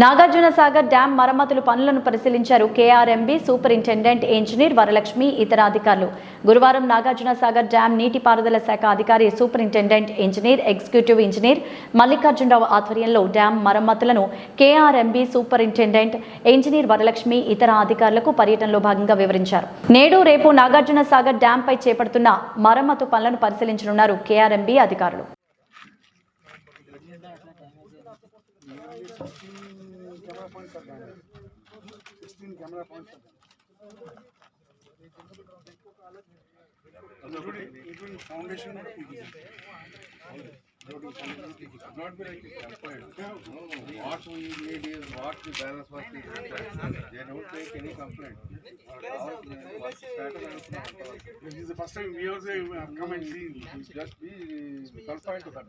Nagarjuna Sagar dam మరమ్మతులు పనులను పరిశీలించారు కేఆర్ఎంబి సూపరింటెండెంట్ ఇంజనీర్ వరలక్ష్మి ఇతర అధికారులు గురువారం నాగార్జున సాగర్ డ్యాం నీటిపారుదల శాఖ అధికారి superintendent engineer executive engineer Mallikarjunarao ఆధ్వర్యంలో డ్యాం మరమ్మతులను కేఆర్ఎంబి సూపరింటెండెంట్ ఇంజనీర్ వరలక్ష్మి ఇతర అధికారులకు పర్యటనలో భాగంగా వివరించారు. నేడు రేపు నాగార్జున సాగర్ డ్యాంపై చేపడుతున్న మరమ్మతు పనులను పరిశీలించనున్నారు కేఆర్ఎంబి అధికారులు. कैमरा पॉइंट कर रहे हैं सिक्सटीन कैमरा पॉइंट कर including foundation not be like a. What we need is what the balance was taken. They don't take any complaint. The this is the first time we also have come and seen just be confined to that.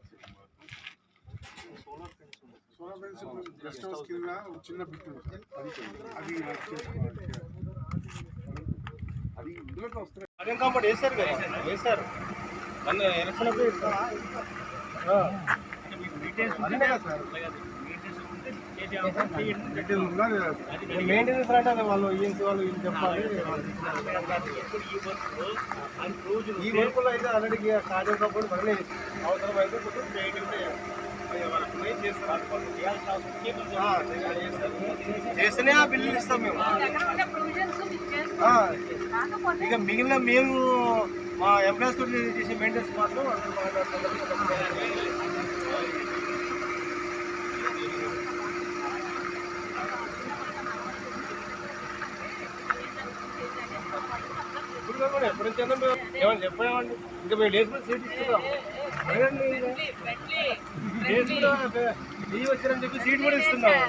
Solar fence guest house కింద ఒక చిన్న bit. అది అది ఇందులోకి వస్తున్నాయి. అదేం కాబట్టి వేశారు కదా వేశారు మొన్న ఎలక్షన్ అప్పుడు మెయింటెనెన్స్ అంటే అది వాళ్ళు ఈఎన్సీ వాళ్ళు ఇది చెప్పాలి. ఈ వర్కులో అయితే ఆల్రెడీ మళ్ళీ అవసరం అయితే కొంచెం చేస్తేనే ఆ బిల్లులు ఇస్తాం మేము. ఇక మిగిలిన మేము మా ఎంప్లాయీస్ తోటి చేసే మెయింటెనెన్స్ మాత్రం అందరూ కూడా మేము ఏమని చెప్పామండి. ఇంకా మేము కూడా సీట్ ఇస్తున్నాం. లేచి కూడా లీవ్ వచ్చారని చెప్పి సీట్ కూడా ఇస్తున్నాం.